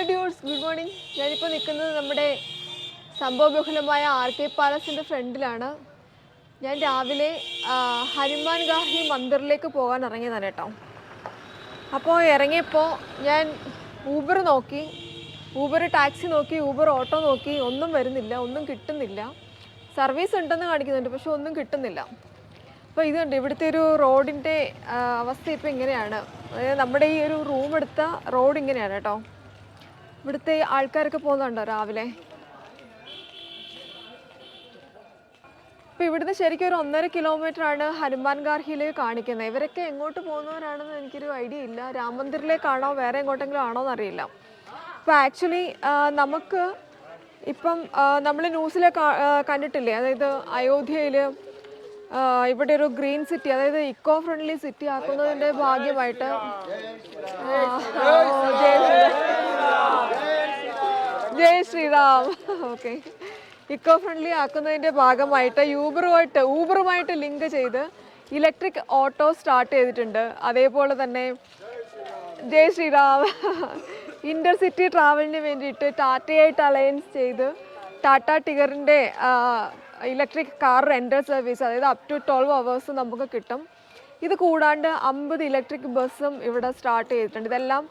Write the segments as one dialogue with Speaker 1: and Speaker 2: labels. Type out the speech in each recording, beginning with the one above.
Speaker 1: Hello ഡ്യൂൾസ് good morning ഞാനിപ്പോൾ നിൽക്കുന്നത് നമ്മുടെ സംഭവബഹുലമായ ആർ കെ പാലസിന്റെ ഫ്രണ്ടിലാണ്. ഞാൻ രാവിലെ ഹനുമാൻ ഗാഹി മന്ദിറിലേക്ക് പോകാൻ ഇറങ്ങിയതാണ് കേട്ടോ. അപ്പോൾ ഇറങ്ങിയപ്പോൾ ഞാൻ ഊബർ നോക്കി. ഊബർ ടാക്സി നോക്കി ഊബർ ഓട്ടോ നോക്കി. ഒന്നും വരുന്നില്ല ഒന്നും കിട്ടുന്നില്ല. സർവീസ് ഉണ്ടെന്ന് കാണിക്കുന്നുണ്ട് പക്ഷെ ഒന്നും കിട്ടുന്നില്ല. അപ്പോൾ ഇതുണ്ട് ഇവിടുത്തെ ഒരു റോഡിന്റെ അവസ്ഥ ഇപ്പോൾ ഇങ്ങനെയാണ്. അതായത് നമ്മുടെ ഈ ഒരു റൂം എടുത്ത റോഡ് ഇങ്ങനെയാണ് കേട്ടോ. ഇവിടുത്തെ ആൾക്കാരൊക്കെ പോകുന്നുണ്ടോ രാവിലെ? അപ്പോൾ ഇവിടുന്ന് ശരിക്കും ഒരു ഒന്നര കിലോമീറ്റർ ആണ് ഹനുമാൻ ഗാർഹിയിലേക്ക് കാണിക്കുന്നത്. ഇവരൊക്കെ എങ്ങോട്ട് പോകുന്നവരാണെന്ന് എനിക്കൊരു ഐഡിയ ഇല്ല. രാം മന്ദിറിലേക്കാണോ വേറെ എങ്ങോട്ടെങ്കിലും ആണോ എന്നറിയില്ല അപ്പോൾ ആക്ച്വലി നമുക്ക് ഇപ്പം നമ്മൾ ന്യൂസിൽ കണ്ടിട്ടില്ലേ? അതായത് അയോധ്യയിൽ ഇവിടെ ഒരു ഗ്രീൻ സിറ്റി അതായത് ഇക്കോ ഫ്രണ്ട്ലി സിറ്റി ആക്കുന്നതിന്റെ ഭാഗ്യമായിട്ട് ആ, ഓ, Jai Shriram. Shriram. Okay eco friendly ആക്കുന്നതിന്റെ ഭാഗമായിട്ട് യൂബറുമായിട്ട് ഊബറുമായിട്ട് ലിങ്ക് ചെയ്ത് ഇലക്ട്രിക് ഓട്ടോ സ്റ്റാർട്ട് ചെയ്തിട്ടുണ്ട്. അതേപോലെ തന്നെ ജയ് ശ്രീറാം. ഇന്റർസിറ്റി ട്രാവലിന് വേണ്ടിയിട്ട് ടാറ്റയായിട്ട് അലയൻസ് ചെയ്ത് ടാറ്റ ടിഗറിന്റെ ഇലക്ട്രിക് കാർ റെന്റൽ സർവീസ് അതായത് അപ് ടു ട്വൽവ് അവേഴ്സ് നമുക്ക് കിട്ടും. ഇത് കൂടാണ്ട് അമ്പത് ഇലക്ട്രിക് ബസ്സും ഇവിടെ സ്റ്റാർട്ട് ചെയ്തിട്ടുണ്ട്. ഇതെല്ലാം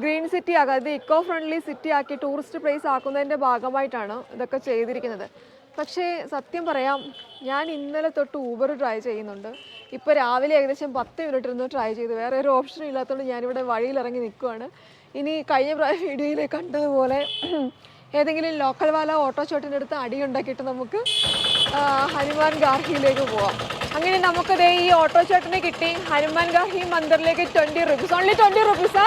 Speaker 1: ഗ്രീൻ സിറ്റി ആക്കുക ഇക്കോ ഫ്രണ്ട്ലി സിറ്റി ആക്കി ടൂറിസ്റ്റ് പ്ലേസ് ആക്കുന്നതിന്റെ ഭാഗമായിട്ടാണ് ഇതൊക്കെ ചെയ്തിരിക്കുന്നത്. പക്ഷേ സത്യം പറയാം ഞാൻ ഇന്നലെ തൊട്ട് ഊബർ ട്രൈ ചെയ്യുന്നുണ്ട്. ഇപ്പോൾ രാവിലെ ഏകദേശം പത്ത് മിനിറ്റ് ഇരുന്ന് ട്രൈ ചെയ്തു. വേറെ ഒരു ഓപ്ഷൻ ഇല്ലാത്തതുകൊണ്ട് ഞാനിവിടെ വഴിയിലിറങ്ങി നിൽക്കുവാണ് ഇനി കഴിഞ്ഞ പ്രാവശ്യം വീഡിയോയിൽ കണ്ടതുപോലെ ഏതെങ്കിലും ലോക്കൽ വാല ഓട്ടോ ചോട്ടിന്റെ അടുത്ത് അടി ഉണ്ടാക്കിയിട്ട് നമുക്ക് ഹനുമാൻ ഗാർഹിയിലേക്ക് പോവാം. അങ്ങനെ നമുക്ക് ദേ ഈ ഓട്ടോ ചേട്ടനെ കിട്ടി. ഹനുമാൻ ഗാർഹി മന്ദിറിലേക്ക് ട്വന്റി റുപ്പീസ് ഓൺലി ട്വന്റി റുപ്പീസാ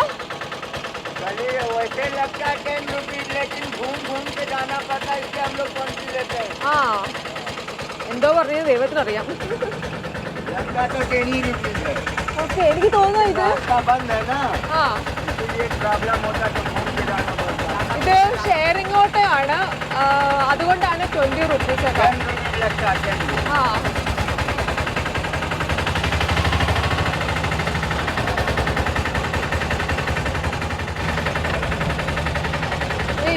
Speaker 2: चलिए वैसे लगता है टेन रुपीज लेकिन घूम घूम के जाना पड़ता है इसलिए हम लोग ट्वेंटी लेते हैं
Speaker 1: ആ എന്തോ പറഞ്ഞത് ദൈവത്തിനറിയാം
Speaker 2: लगता तो टेन ही रुपीज है
Speaker 1: ഓക്കെ എനിക്ക് തോന്നുന്നു ഇത്
Speaker 2: रास्ता बंद है ना
Speaker 1: ആ
Speaker 2: इसलिए प्रॉब्लम होता है तो घूम के जाना पड़ता है
Speaker 1: ഇത് ഷെയറിംഗ് ഓട്ടോ ആണ് ആ, അതുകൊണ്ടാണ് ട്വൻറ്റി റുപ്പീസ് ഒക്കെ
Speaker 2: टेन रुपीज लगता है टेन रुपीज
Speaker 1: ആ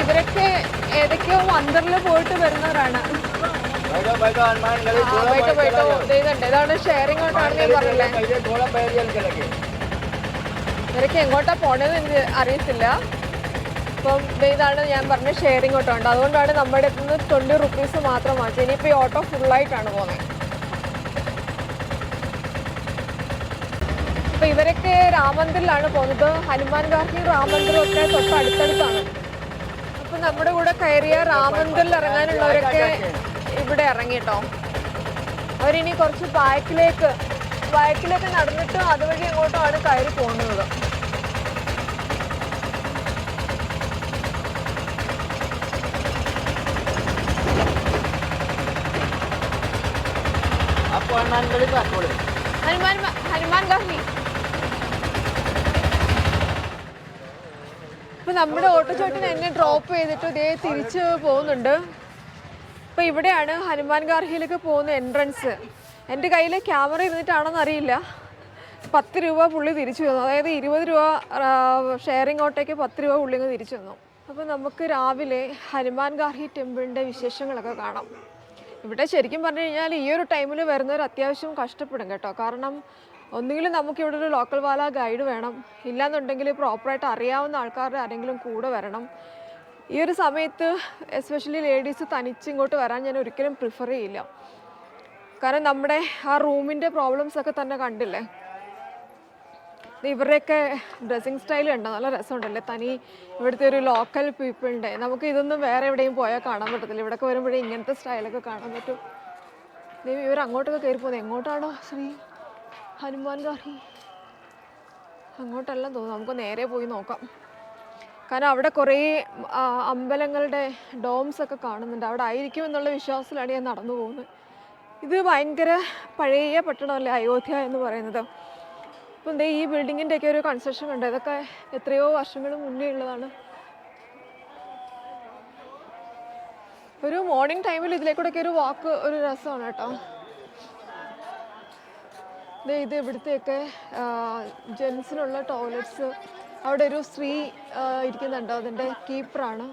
Speaker 1: ഇവരൊക്കെ ഏതൊക്കെയോ അന്തറിൽ പോയിട്ട് വരുന്നവരാണ്. ഇതാണ് ഷെയറിംഗ് ഇവരൊക്കെ എങ്ങോട്ടാ പോണത് എനിക്ക് അറിയത്തില്ല. അപ്പം ഇതാണ് ഞാൻ പറഞ്ഞ ഷെയറിംഗ് ഓട്ടോ ഉണ്ട്. അതുകൊണ്ടാണ് നമ്മുടെ അടുത്ത് നിന്ന് ട്വന്റി റുപ്പീസ് മാത്രം വാങ്ങിച്ചത്. ഇനിയിപ്പോ ഈ ഓട്ടോ ഫുള്ളായിട്ടാണ് പോകുന്നത് അപ്പോൾ ഇവരൊക്കെ രാമന്തിറിലാണ് പോകുന്നത്. ഹനുമാൻ ഗാർഹി രാമന്തിറും ഒക്കെ തൊട്ട് അടുത്തടുത്താണ് നമ്മുടെ കൂടെ കയറിയ രാമന്തലിൽ ഇറങ്ങാനുള്ളവരൊക്കെ ഇവിടെ ഇറങ്ങിട്ടോ അവരിനി കുറച്ച് പായക്കിലേക്ക് പായക്കിലേക്ക് നടന്നിട്ട് അതുവഴി അങ്ങോട്ടാണ് കയറി പോകുന്നത്? ഹനുമാൻ ഹനുമാൻ ഗാന്ധി. ഇപ്പൊ നമ്മുടെ ഓട്ടോച്ചോട്ടിന് എന്നെ ഡ്രോപ്പ് ചെയ്തിട്ട് ഇതേ തിരിച്ച് പോകുന്നുണ്ട്. ഇപ്പൊ ഇവിടെയാണ് ഹനുമാൻ ഗാർഹിയിലേക്ക് പോകുന്ന എൻട്രൻസ് എന്റെ കയ്യിൽ ക്യാമറ ഇരുന്നിട്ടാണെന്ന് അറിയില്ല. പത്ത് രൂപ പുള്ളി തിരിച്ചു തന്നു. അതായത് ഇരുപത് രൂപ ഷെയറിംഗ് ഓട്ടോയ്ക്ക് പത്ത് രൂപ പുള്ളി അങ്ങ് തിരിച്ചു തന്നു. അപ്പോൾ നമുക്ക് രാവിലെ ഹനുമാൻ ഗാർഹി ടെമ്പിളിന്റെ വിശേഷങ്ങളൊക്കെ കാണാം. ഇവിടെ ശരിക്കും പറഞ്ഞു കഴിഞ്ഞാൽ ഈ ഒരു ടൈമിൽ വരുന്നവർ അത്യാവശ്യം കഷ്ടപ്പെടും കേട്ടോ. കാരണം ഒന്നുകിൽ നമുക്ക് ഇവിടെ ഒരു ലോക്കൽ വാല ഗൈഡ് വേണം. ഇല്ലാന്നുണ്ടെങ്കിൽ പ്രോപ്പറായിട്ട് അറിയാവുന്ന ആൾക്കാരുടെ ആരെങ്കിലും കൂടെ വരണം. ഈ ഒരു സമയത്ത് എസ്പെഷ്യലി ലേഡീസ് തനിച്ച് ഇങ്ങോട്ട് വരാൻ ഞാൻ ഒരിക്കലും പ്രിഫർ ചെയ്യില്ല. കാരണം നമ്മുടെ ആ റൂമിന്റെ പ്രോബ്ലംസ് ഒക്കെ തന്നെ കണ്ടില്ലേ? ഇവരുടെയൊക്കെ ഡ്രസ്സിങ് സ്റ്റൈൽ കണ്ടോ നല്ല രസമുണ്ടല്ലേ? തനി ഇവിടുത്തെ ഒരു ലോക്കൽ പീപ്പിളിന്റെ നമുക്ക് ഇതൊന്നും വേറെ എവിടെയും പോയാൽ കാണാൻ പറ്റത്തില്ല. ഇവിടെയൊക്കെ വരുമ്പോഴേ ഇങ്ങനത്തെ സ്റ്റൈലൊക്കെ കാണാൻ പറ്റും. ഇവർ അങ്ങോട്ടൊക്കെ കയറി പോകുന്നത് എങ്ങോട്ടാണോ ശ്രീ? ഹനുമാൻ ഗാർഹി അങ്ങോട്ടെല്ലാം തോന്നുന്നു. നമുക്ക് നേരെ പോയി നോക്കാം. കാരണം അവിടെ കുറേ അമ്പലങ്ങളുടെ ഡോംസ് ഒക്കെ കാണുന്നുണ്ട്. അവിടെ ആയിരിക്കും എന്നുള്ള വിശ്വാസത്തിലാണ് ഞാൻ നടന്നു പോകുന്നത്. ഇത് ഭയങ്കര പഴയ പട്ടണമല്ലേ? അയോധ്യ എന്ന് പറയുന്നത്. അപ്പം എന്തേ ഈ ബിൽഡിങ്ങിന്റെ ഒക്കെ ഒരു കൺസ്ട്രക്ഷൻ ഉണ്ട് ഇതൊക്കെ എത്രയോ വർഷങ്ങൾ മുന്നേ ഉള്ളതാണ്. ഒരു മോർണിംഗ് ടൈമിൽ ഇതിലേക്കൂടെയൊക്കെ ഒരു വാക്ക് ഒരു രസമാണ് കേട്ടോ. ഇത് ഇവിടുത്തെയൊക്കെ ജെൻസിനുള്ള ടോയ്ലറ്റ്സ്. അവിടെ ഒരു സ്ത്രീ ഇരിക്കുന്നുണ്ട്. അതിന്റെ കീപ്പറാണ്.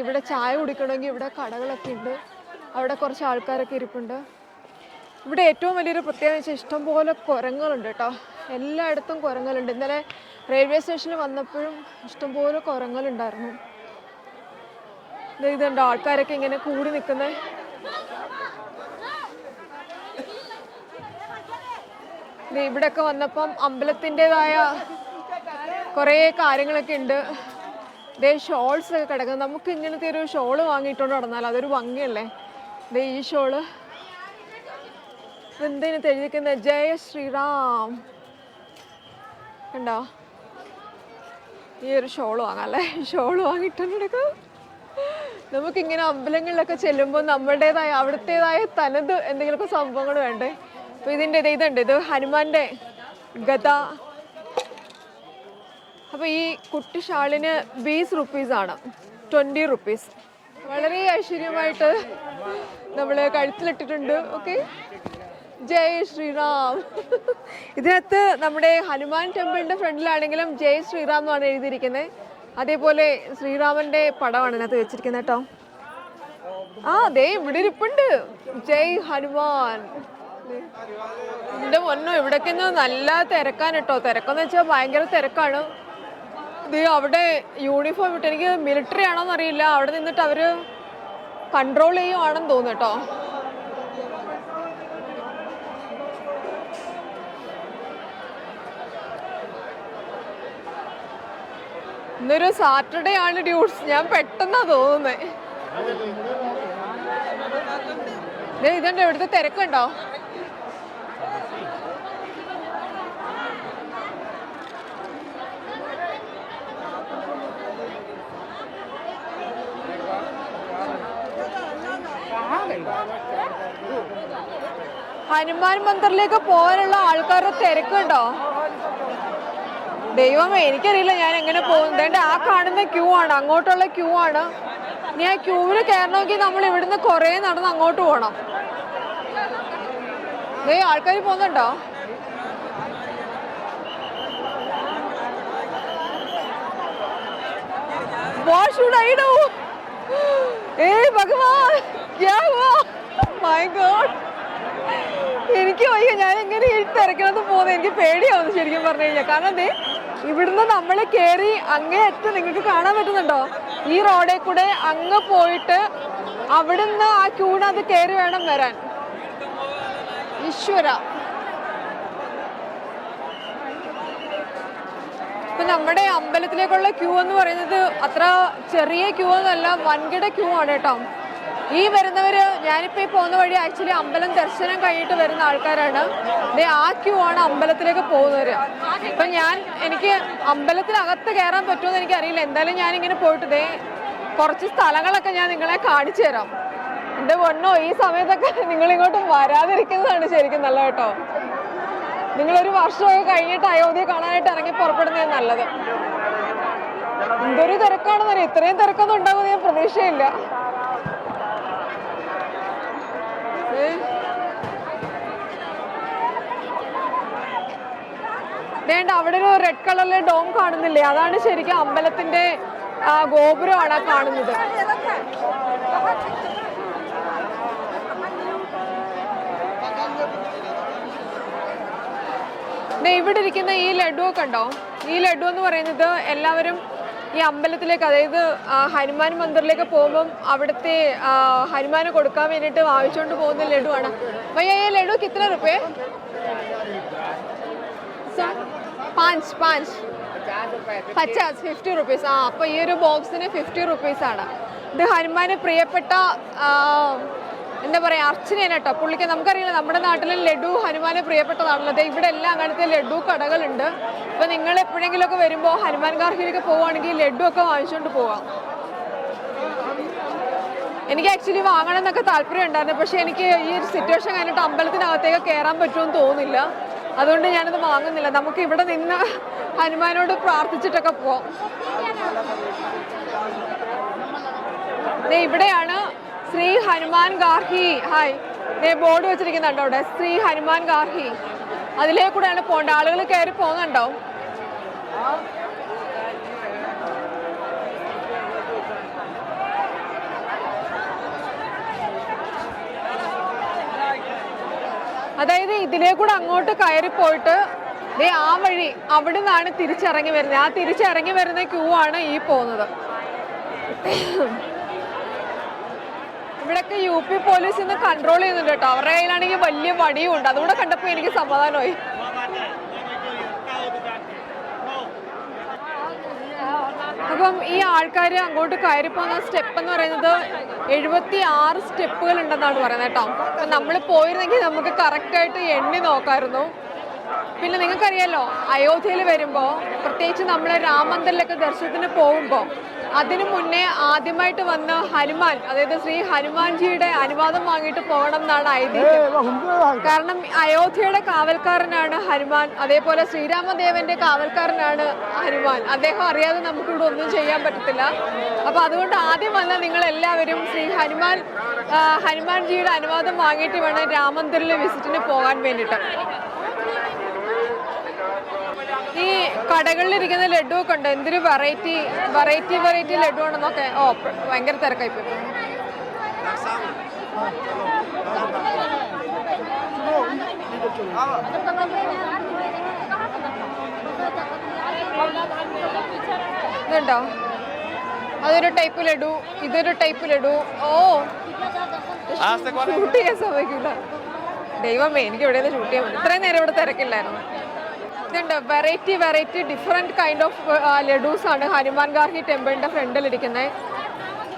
Speaker 1: ഇവിടെ ചായ കുടിക്കണമെങ്കിൽ ഇവിടെ കടകളൊക്കെ ഉണ്ട്. അവിടെ കുറച്ച് ആൾക്കാരൊക്കെ ഇരിപ്പുണ്ട്. ഇവിടെ ഏറ്റവും വലിയൊരു പ്രത്യേകത വെച്ചാൽ ഇഷ്ടംപോലെ കുരങ്ങുകളുണ്ട് കേട്ടോ. എല്ലായിടത്തും കുരങ്ങലുണ്ട് ഇന്നലെ റെയിൽവേ സ്റ്റേഷനിൽ വന്നപ്പോഴും ഇഷ്ടംപോലെ കുരങ്ങലുണ്ടായിരുന്നു ഇതുണ്ട് ആൾക്കാരൊക്കെ ഇങ്ങനെ കൂടി നിൽക്കുന്നത്. ഇവിടെയൊക്കെ വന്നപ്പം അമ്പലത്തിന്റെതായ കുറേ കാര്യങ്ങളൊക്കെ ഉണ്ട്. ദേ ഷോൾസ് ഒക്കെ കിടക്കുന്നത് നമുക്ക് ഇങ്ങനത്തെ ഒരു ഷോൾ വാങ്ങിയിട്ടുണ്ട് നടന്നാൽ. അതൊരു ഭംഗിയല്ലേ? ദേ ഈ ഷോൾ എന്തിനകത്ത് എഴുതിക്കുന്നത് ജയ ശ്രീറാം. കണ്ടോ? ഈ ഒരു ഷോൾ വാങ്ങാം അല്ലേ? ഷോൾ വാങ്ങിയിട്ടുണ്ട് നമുക്കിങ്ങനെ അമ്പലങ്ങളിലൊക്കെ ചെല്ലുമ്പോൾ നമ്മുടേതായ അവിടുത്തേതായ തനത് എന്തെങ്കിലുമൊക്കെ സംഭവങ്ങൾ വേണ്ടേ? അപ്പൊ ഇതിന്റെ ഇത് ഇതുണ്ട്. ഇത് ഹനുമാന്റെ ഗത അപ്പൊ ഈ കുട്ടി ഷാളിന് ബീസ് റുപ്പീസ് ആണ്. Twenty rupees. വളരെ ഐശ്വര്യമായിട്ട് നമ്മൾ കഴുത്തിലിട്ടിട്ടുണ്ട്. ഓക്കെ? ജയ് ശ്രീറാം. ഇതിനകത്ത് നമ്മുടെ ഹനുമാൻ ടെമ്പിളിന്റെ ഫ്രണ്ടിലാണെങ്കിലും ജയ് ശ്രീറാം എന്നാണ് എഴുതിയിരിക്കുന്നത് അതേപോലെ ശ്രീരാമന്റെ പടമാണ് ഇതിനകത്ത് വെച്ചിരിക്കുന്നത് കേട്ടോ. ആ ദേ ഇവിടെ ഇരിപ്പുണ്ട്. ജയ് ഹനുമാൻ. എന്റെ പൊന്നോ ഇവിടേക്ക് നല്ല തിരക്കാണ് കേട്ടോ. തിരക്കെന്ന് വെച്ചാൽ ഭയങ്കര തിരക്കാണ്. ഇത് അവിടെ യൂണിഫോം ഇട്ട് എനിക്ക് മിലിറ്ററി ആണോന്ന് അറിയില്ല. അവിടെ നിന്നിട്ട് അവർ കൺട്രോൾ ചെയ്യുവാണെന്ന് തോന്നുന്നു കേട്ടോ. ഇന്നൊരു സാറ്റർഡേ ആണ് ഡ്യൂട്ട്സ് ഞാൻ പെട്ടെന്നാ തോന്നുന്നേ. ഇതുണ്ട് ഇവിടുത്തെ തിരക്കുണ്ടോ? ഹനുമാൻ മന്ദിറിലേക്ക് പോകാനുള്ള ആൾക്കാരുടെ തിരക്കുണ്ടോ ദൈവമേ എനിക്കറിയില്ല ഞാൻ എങ്ങനെ പോകുന്നത് ആ കാണുന്ന ക്യൂ ആണ് അങ്ങോട്ടുള്ള ക്യൂ ആണ്. ഇനി ആ ക്യൂവിൽ കയറണമെങ്കിൽ നമ്മൾ ഇവിടുന്ന് കുറേ നടന്ന് അങ്ങോട്ട് പോകണം. ദേ ആൾക്കാർ പോകുന്നുണ്ടോ? What should I എനിക്ക് വയ്യ ഞാൻ എങ്ങനെ ഈ പോകുന്നത് എനിക്ക് പേടിയാവുന്നു ശരിക്കും പറഞ്ഞു കഴിഞ്ഞാൽ. കാരണം അതെ ഇവിടുന്ന് നമ്മൾ കയറി അങ്ങേ അറ്റം നിങ്ങൾക്ക് കാണാൻ പറ്റുന്നുണ്ടോ? ഈ റോഡിൽ കൂടെ അങ്ങ് പോയിട്ട് അവിടുന്ന് ആ ക്യൂണത് കയറി വേണം വരാൻ. ഈശ്വര. ഇപ്പൊ നമ്മുടെ അമ്പലത്തിലേക്കുള്ള ക്യൂ എന്ന് പറയുന്നത് അത്ര ചെറിയ ക്യൂ ഒന്നുമല്ല വൻകിട ക്യൂ ആണ് കേട്ടോ. ഈ വരുന്നവര് ഞാനിപ്പോ ഈ പോകുന്ന വഴി ആക്ച്വലി അമ്പലം ദർശനം കഴിഞ്ഞിട്ട് വരുന്ന ആൾക്കാരാണ്. ദേ ആ ക്യൂ ആണ് അമ്പലത്തിലേക്ക് പോകുന്നവര്. അപ്പം ഞാൻ എനിക്ക് അമ്പലത്തിനകത്ത് കയറാൻ പറ്റുമെന്ന് എനിക്ക് അറിയില്ല എന്തായാലും ഞാൻ ഇങ്ങനെ പോയിട്ട് കുറച്ച് സ്ഥലങ്ങളൊക്കെ ഞാൻ നിങ്ങളെ കാണിച്ചു തരാം. എന്റെ പൊണ്ണോ ഈ സമയത്തൊക്കെ നിങ്ങൾ ഇങ്ങോട്ട് വരാതിരിക്കുന്നതാണ് ശരിക്കും നല്ല കേട്ടോ. നിങ്ങളൊരു വർഷമൊക്കെ കഴിഞ്ഞിട്ട് അയോധ്യ കാണാനായിട്ട് ഇറങ്ങി പുറപ്പെടുന്നത് നല്ലത്. എന്തൊരു തിരക്കാണെന്നറിയാം? ഇത്രയും തിരക്കൊന്നും ഉണ്ടാകുമെന്ന് ഞാൻ പ്രതീക്ഷയില്ല. വേണ്ട അവിടെ ഒരു റെഡ് കളറിലെ ഡോം കാണുന്നില്ലേ? അതാണ് ശരിക്കും അമ്പലത്തിന്റെ ഗോപുരമാണ് കാണുന്നത്. ഇവിടെ ഇരിക്കുന്ന ഈ ലഡു ഒക്കെ ഉണ്ടോ? ഈ ലഡു എന്ന് പറയുന്നത് എല്ലാവരും ഈ അമ്പലത്തിലേക്ക് അതായത് ഹനുമാൻ മന്ദിറിലേക്ക് പോകുമ്പം അവിടുത്തെ ഹനുമാനെ കൊടുക്കാൻ വേണ്ടിയിട്ട് വാങ്ങിച്ചുകൊണ്ട് പോകുന്ന ലഡുവാണ്. ഭയ്യ ഈ ലഡു കിത്ര റുപ്പേ പാഞ്ച് പാഞ്ച്. പച്ചാസ് ഫിഫ്റ്റി റുപ്പീസ് ആ അപ്പോൾ ഈ ഒരു ബോക്സിന് ഫിഫ്റ്റി റുപ്പീസ് ആണ്. ഇത് ഹനുമാന് പ്രിയപ്പെട്ട എന്താ പറയുക അർച്ചനയാണ് കേട്ടോ പുള്ളിക്ക് നമുക്കറിയില്ല നമ്മുടെ നാട്ടിൽ ലഡു ഹനുമാന് പ്രിയപ്പെട്ടതാണല്ലോ. ഇവിടെ എല്ലാം അങ്ങനത്തെ ലഡു കടകളുണ്ട്. അപ്പോൾ നിങ്ങൾ എപ്പോഴെങ്കിലുമൊക്കെ വരുമ്പോൾ ഹനുമാൻ ഗാർഹിയിലേക്ക് പോവുകയാണെങ്കിൽ ലഡു ഒക്കെ വാങ്ങിച്ചുകൊണ്ട് പോവാം. എനിക്ക് ആക്ച്വലി വാങ്ങണം എന്നൊക്കെ താല്പര്യം ഉണ്ടായിരുന്നു. പക്ഷേ എനിക്ക് ഈ ഒരു സിറ്റുവേഷൻ കഴിഞ്ഞിട്ട് അമ്പലത്തിനകത്തേക്ക് കയറാൻ പറ്റുമെന്ന് തോന്നുന്നില്ല. അതുകൊണ്ട് ഞാനത് വാങ്ങുന്നില്ല. നമുക്ക് ഇവിടെ നിന്ന് ഹനുമാനോട് പ്രാർത്ഥിച്ചിട്ടൊക്കെ പോവാം. ഇവിടെയാണ് ശ്രീ ഹനുമാൻ ഗാർഹി. ഹായ് ദേ ബോർഡ് വെച്ചിരിക്കുന്നുണ്ടോ അവിടെ. ശ്രീ ഹനുമാൻ ഗാർഹി. അതിലേ കൂടെയാണ് പോകേണ്ടത്. ആളുകൾ കയറി പോകുന്നുണ്ടോ? അതായത് ഇതിലേ കൂടെ അങ്ങോട്ട് കയറി പോയിട്ട് ദേ ആ വഴി അവിടെ നിന്നാണ് തിരിച്ചിറങ്ങി വരുന്നത്. ആ തിരിച്ചിറങ്ങി വരുന്ന ക്യൂ ആണ് ഈ പോകുന്നത്. ഇവിടൊക്കെ യു പി പോലീസ് ഇന്ന് കൺട്രോൾ ചെയ്യുന്നുണ്ട് കേട്ടോ. അവരുടെ കയ്യിലാണെങ്കിൽ വലിയ വടിയും ഉണ്ട്. അതുകൂടെ കണ്ടപ്പോൾ എനിക്ക് സമാധാനമായി. അപ്പം ഈ ആൾക്കാർ അങ്ങോട്ട് കയറി പോകുന്ന സ്റ്റെപ്പ് എന്ന് പറയുന്നത് എഴുപത്തി ആറ് സ്റ്റെപ്പുകൾ ഉണ്ടെന്നാണ് പറയുന്നത് കേട്ടോ. നമ്മൾ പോയിരുന്നെങ്കിൽ നമുക്ക് കറക്റ്റായിട്ട് എണ്ണി നോക്കായിരുന്നു. പിന്നെ നിങ്ങൾക്കറിയാലോ അയോധ്യയിൽ വരുമ്പോൾ പ്രത്യേകിച്ച് നമ്മൾ രാമന്തലിലൊക്കെ ദർശനത്തിന് പോകുമ്പോൾ അതിനു മുന്നേ ആദ്യമായിട്ട് വന്ന ഹനുമാൻ അതായത് ശ്രീ ഹനുമാൻജിയുടെ അനുവാദം വാങ്ങിയിട്ട് പോകണം എന്നാണ് ഐതിഹ്യം. കാരണം അയോധ്യയുടെ കാവൽക്കാരനാണ് ഹനുമാൻ അതേപോലെ ശ്രീരാമദേവന്റെ കാവൽക്കാരനാണ് ഹനുമാൻ. അദ്ദേഹം അറിയാതെ നമുക്കിവിടെ ഒന്നും ചെയ്യാൻ പറ്റത്തില്ല. അപ്പൊ അതുകൊണ്ട് ആദ്യം വന്ന നിങ്ങൾ എല്ലാവരും ശ്രീ ഹനുമാൻ ഹനുമാൻജിയുടെ അനുവാദം വാങ്ങിയിട്ട് വേണം രാമമന്ദിറിലെ വിസിറ്റിന് പോകാൻ വേണ്ടിയിട്ട് ഈ കടകളിലിരിക്കുന്ന ലഡു ഒക്കെ ഉണ്ട്? എന്തൊരു വെറൈറ്റി വെറൈറ്റി വെറൈറ്റി ലഡു ആണെന്നൊക്കെ ഓ ഭയങ്കര തിരക്കായി പോയി ഇതുണ്ടോ? അതൊരു ടൈപ്പ് ലഡു ഇതൊരു ടൈപ്പ് ലഡു. ഓ ഷൂട്ട് ചെയ്യാൻ സമ്മതിക്കില്ല. ദൈവമേ എനിക്ക് ഇവിടെ ഷൂട്ട് ചെയ്യാൻ ഇത്രയും നേരം ഇവിടെ തിരക്കില്ലായിരുന്നു. ഇതുണ്ട്. Variety variety different kind of ലഡൂസാണ്. Hanuman Garhi ടെമ്പിളിന്റെ ഫ്രണ്ടിലിരിക്കുന്നത്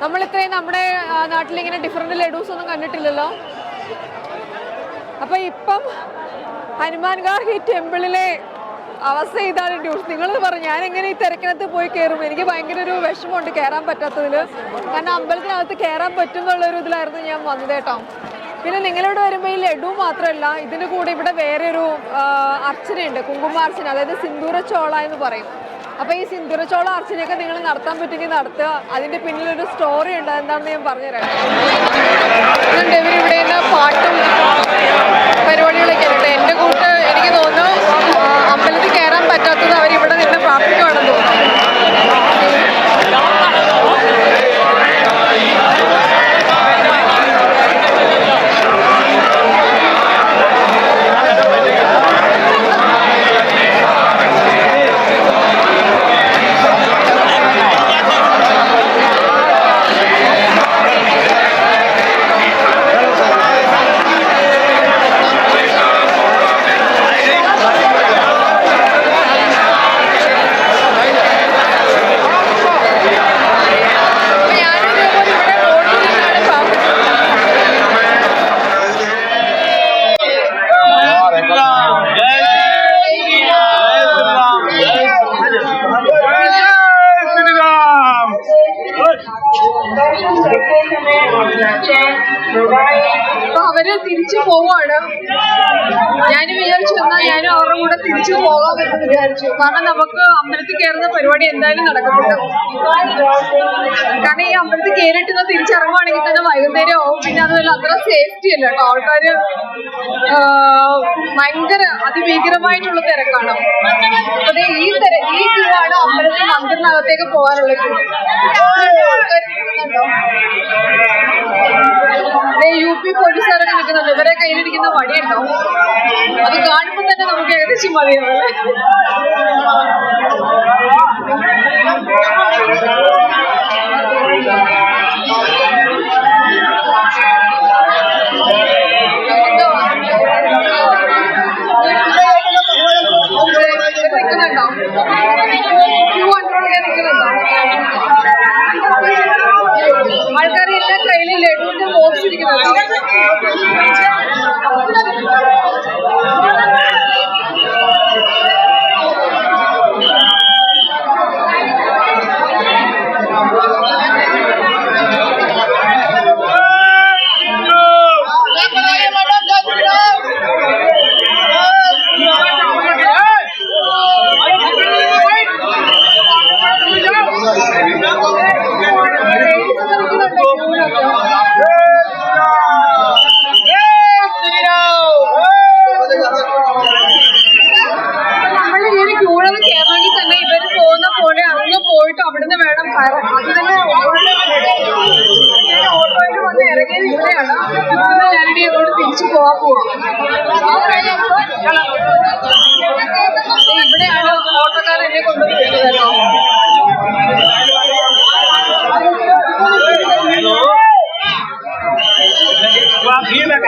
Speaker 1: നമ്മളിത്രയും നമ്മുടെ നാട്ടിൽ ഇങ്ങനെ ഡിഫറെന്റ് ലഡൂസ് ഒന്നും കണ്ടിട്ടില്ലല്ലോ. അപ്പോൾ ഇപ്പം ഹനുമാൻ ഗാർഹി ടെമ്പിളിലെ അവസ്ഥ ഇതാണ് ഡ്യൂസ് നിങ്ങൾ പറഞ്ഞു ഞാൻ എങ്ങനെ ഈ തിരക്കിനകത്ത് പോയി കയറും എനിക്ക് ഭയങ്കര ഒരു വിഷമമുണ്ട് കയറാൻ പറ്റാത്തതിൽ കാരണം അമ്പലത്തിനകത്ത് കയറാൻ പറ്റും എന്നുള്ളൊരു ഇതിലായിരുന്നു ഞാൻ വന്നത് കേട്ടോ. പിന്നെ നിങ്ങളോട് വരുമ്പോൾ ഈ ലഡു മാത്രമല്ല ഇതിന് കൂടെ ഇവിടെ വേറെ ഒരു അർച്ചനയുണ്ട് കുങ്കുമാർച്ചന അതായത് സിന്ദൂരച്ചോള എന്ന് പറയും. അപ്പോൾ ഈ സിന്ദൂരച്ചോള അർച്ചനയൊക്കെ നിങ്ങൾ നടത്താൻ പറ്റുമെങ്കിൽ നടത്തുക. അതിന്റെ പിന്നിലൊരു സ്റ്റോറി ഉണ്ട് എന്താണെന്ന് ഞാൻ പറഞ്ഞുതരാം ഇതുണ്ട് ഇവരിവിടെ നിന്ന് പാട്ടും പരിപാടികളൊക്കെ ഉണ്ട് എന്റെ കൂട്ട് എനിക്ക് തോന്നുന്നു ആ, അമ്പലത്തിൽ കയറാൻ പറ്റാത്തത് അവർ ഇവിടെ നിന്ന് പ്രാർത്ഥിക്കുവാണെന്ന് തോന്നുന്നു അപ്പൊ ഞാനും ഇതേപോലെ ഇവിടെ റോഡിൽ നിന്നാണ് പ്രാർത്ഥിക്കുന്നത് അപ്പൊ അവർ തിരിച്ചു പോവാണ്. ഞാൻ വിചാരിച്ചു എന്നാ ഞാനും അവരുടെ കൂടെ തിരിച്ചു പോകാമെന്ന് വിചാരിച്ചു. കാരണം നമുക്ക് അമ്പലത്തിൽ കയറുന്ന പരിപാടി എന്തായാലും നടക്കുന്നുണ്ട് കാരണം ഈ അമ്പലത്തിൽ കയറിയിട്ട് തിരിച്ചിറങ്ങുവാണെങ്കിൽ തന്നെ വൈകുന്നേരം ആവും. പിന്നെ അതുപോലെ അത്ര സേഫ്റ്റി അല്ല കേട്ടോ. ആൾക്കാര് ഭയങ്കര അതിഭീകരമായിട്ടുള്ള തിരക്കാണ്. അതെ ഈ തിര ഈ ക്യൂ അമ്പലത്തിൽ മന്ദിറിനകത്തേക്ക് പോകാനുള്ള പി പോലീസുകാരൊക്കെ നിൽക്കുന്നുണ്ട്. ഇവരെ കയ്യിലിരിക്കുന്ന വടിയുണ്ടോ അത് കാണുമ്പോൾ തന്നെ നമുക്ക് ഏകദേശം മതിയാവല്ലേ? ആൾക്കാർ que me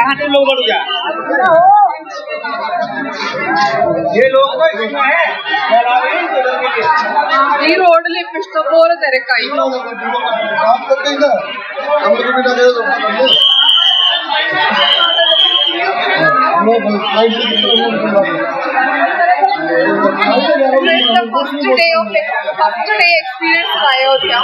Speaker 1: घाटे लोग बढ़िया ये लोग
Speaker 3: ಈ ರೋಡ್ ಅಲ್ಲಿ ಎಷ್ಟು ಬೋರ್ ತೆರೆ ಕಾಯಿ
Speaker 4: first day of first day experience Ayodhya